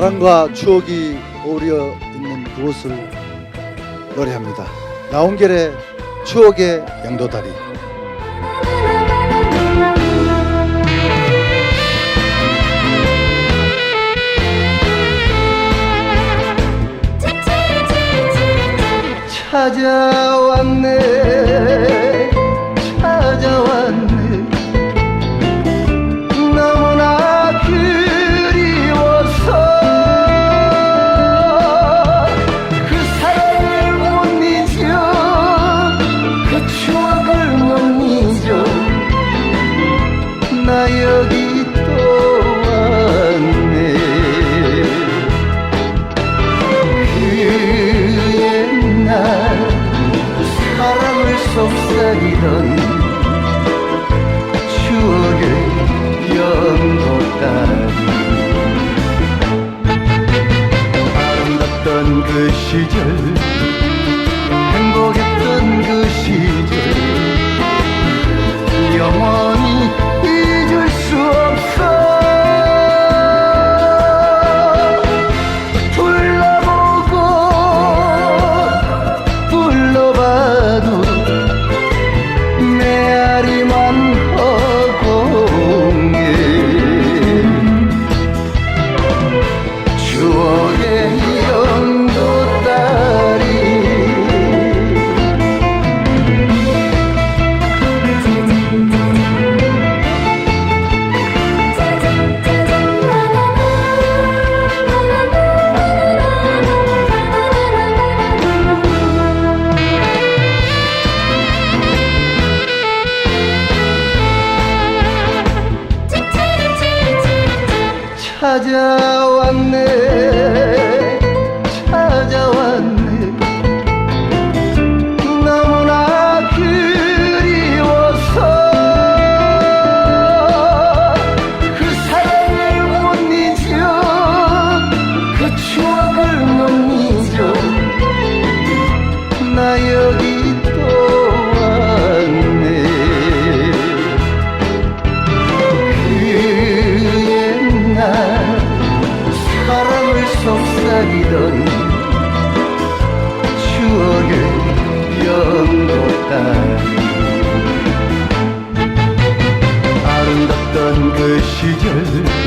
사랑과 추억이 어우러 있는 그곳을 노래합니다. 나온결의 추억의 양도다리. 찾아왔네 여기 또 왔네. 그 옛날 사랑을 속삭이던 찾아왔네 世界